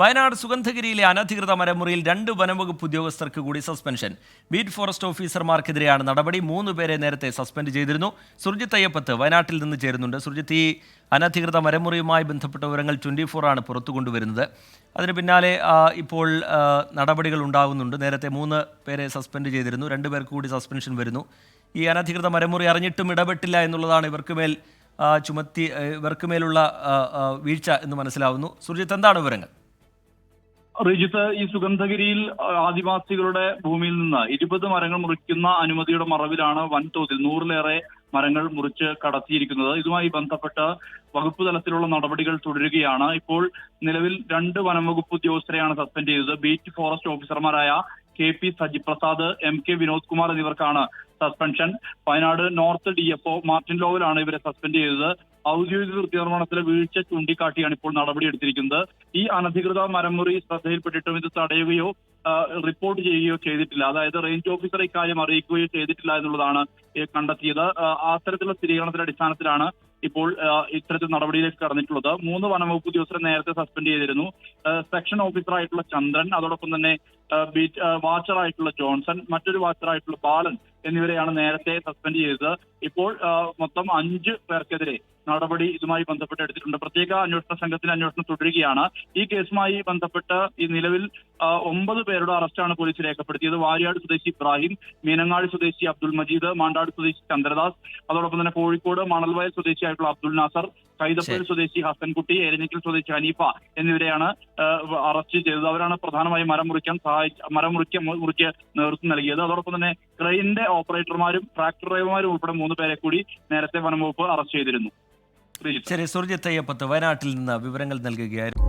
വയനാട് സുഗന്ധഗിരിയിലെ അനധികൃത മരമുറിയിൽ രണ്ട് വനംവകുപ്പ് ഉദ്യോഗസ്ഥർക്ക് കൂടി സസ്പെൻഷൻ. ബീറ്റ് ഫോറസ്റ്റ് ഓഫീസർമാർക്കെതിരെയാണ് നടപടി. മൂന്ന് പേരെ നേരത്തെ സസ്പെൻഡ് ചെയ്തിരുന്നു. സുർജിത്ത് അയ്യപ്പത്ത് വയനാട്ടിൽ നിന്ന് ചേരുന്നുണ്ട്. സുർജിത്ത് ഈ അനധികൃത മരമുറിയുമായി ബന്ധപ്പെട്ട വിവരങ്ങൾ ട്വന്റി ആണ് പുറത്തു കൊണ്ടുവരുന്നത്. അതിന് പിന്നാലെ ഇപ്പോൾ നടപടികൾ ഉണ്ടാകുന്നുണ്ട്. നേരത്തെ മൂന്ന് പേരെ സസ്പെൻഡ് ചെയ്തിരുന്നു. രണ്ട് പേർക്ക് കൂടി സസ്പെൻഷൻ വരുന്നു. ഈ അനധികൃത മരമുറി അറിഞ്ഞിട്ടും ഇടപെട്ടില്ല എന്നുള്ളതാണ് ഇവർക്ക് മേൽ ചുമത്തി ഇവർക്ക് മേലുള്ള വീഴ്ച എന്ന് മനസ്സിലാവുന്നു. സുർജിത്ത് എന്താണ് വിവരങ്ങൾ? റിജിത്ത് ഈ സുഗന്ധഗിരിയിൽ ആദിവാസികളുടെ ഭൂമിയിൽ നിന്ന് ഇരുപത് മരങ്ങൾ മുറിക്കുന്ന അനുമതിയുടെ മറവിലാണ് വൻതോതിൽ നൂറിലേറെ മരങ്ങൾ മുറിച്ച് കടത്തിയിരിക്കുന്നത്. ഇതുമായി ബന്ധപ്പെട്ട് വകുപ്പ് തലത്തിലുള്ള നടപടികൾ തുടരുകയാണ്. ഇപ്പോൾ നിലവിൽ രണ്ട് വനം വകുപ്പ് ഉദ്യോഗസ്ഥരെയാണ് സസ്പെൻഡ് ചെയ്തത്. ബീറ്റ് ഫോറസ്റ്റ് ഓഫീസർമാരായ K P Sajiprasad M K Vinod Kumar എന്നിവർക്കാണ് suspension. Wayanad North D F Martin ലോവലാണ് ഇവരെ സസ്പെൻഡ് ചെയ്തത്. ഔദ്യോഗിക കൃത്യനിർമ്മാണത്തിലെ വീഴ്ച ചൂണ്ടിക്കാട്ടിയാണ് ഇപ്പോൾ നടപടിയെടുത്തിരിക്കുന്നത് ഈ അനധികൃത മരമുറി ശ്രദ്ധയിൽപ്പെട്ടിട്ടും ഇത് തടയുകയോ റിപ്പോർട്ട് ചെയ്യുകയോ ചെയ്തിട്ടില്ല. അതായത് റേഞ്ച് ഓഫീസർ ഇക്കാര്യം അറിയിക്കുകയോ ചെയ്തിട്ടില്ല എന്നുള്ളതാണ് കണ്ടെത്തിയത്. അത്തരത്തിലുള്ള സ്ഥിരീകരണത്തിന്റെ അടിസ്ഥാനത്തിലാണ് ഇപ്പോൾ ഇത്തരത്തിൽ നടപടിയിലേക്ക് കടന്നിട്ടുള്ളത്. മൂന്ന് വനംവകുപ്പ് ഉദ്യോഗസ്ഥരെ നേരത്തെ സസ്പെൻഡ് ചെയ്തിരുന്നു. സെക്ഷൻ ഓഫീസറായിട്ടുള്ള ചന്ദ്രൻ അതോടൊപ്പം തന്നെ ബീറ്റ് വാച്ചറായിട്ടുള്ള ജോൺസൺ മറ്റൊരു വാച്ചറായിട്ടുള്ള ബാലൻ എന്നിവരെയാണ് നേരത്തെ സസ്പെൻഡ് ചെയ്തത്. ഇപ്പോൾ മൊത്തം അഞ്ച് പേർക്കെതിരെ നടപടി ഇതുമായി ബന്ധപ്പെട്ട് എടുത്തിട്ടുണ്ട്. പ്രത്യേക അന്വേഷണ സംഘത്തിന്റെ അന്വേഷണം തുടരുകയാണ്. ഈ കേസുമായി ബന്ധപ്പെട്ട് ഈ നിലവിൽ ഒമ്പത് പേരുടെ അറസ്റ്റാണ് പോലീസ് രേഖപ്പെടുത്തിയത്. വാര്യാട് സ്വദേശി ഇബ്രാഹിം മീനങ്ങാടി സ്വദേശി അബ്ദുൾ മജീദ് മാണ്ടാട് സ്വദേശി ചന്ദ്രദാസ് അതോടൊപ്പം തന്നെ കോഴിക്കോട് മണൽവയൽ സ്വദേശിയായിട്ടുള്ള അബ്ദുൾ നാസർ ശരി. സ്വദേശി ഹസൻകുട്ടി എരഞ്ഞിക്കൽ സ്വദേശി ഹനീഫ എന്നിവരെയാണ് അറസ്റ്റ് ചെയ്തത്. അവരാണ് പ്രധാനമായും മരം മുറിക്കാൻ സഹായിച്ച മരം മുറിക്ക മുറിക്ക് നേതൃത്വം നൽകിയത്. അതോടൊപ്പം തന്നെ ക്രെയിനിന്റെ ഓപ്പറേറ്റർമാരും ട്രാക്ടർ ഡ്രൈവർമാരും ഉൾപ്പെടെ മൂന്ന് പേരെ കൂടി നേരത്തെ വനംവകുപ്പ് അറസ്റ്റ് ചെയ്തിരുന്നു. ശരി സുർജിത്ത് അയ്യപ്പത്ത് വയനാട്ടിൽ നിന്ന് വിവരങ്ങൾ നൽകുകയായിരുന്നു.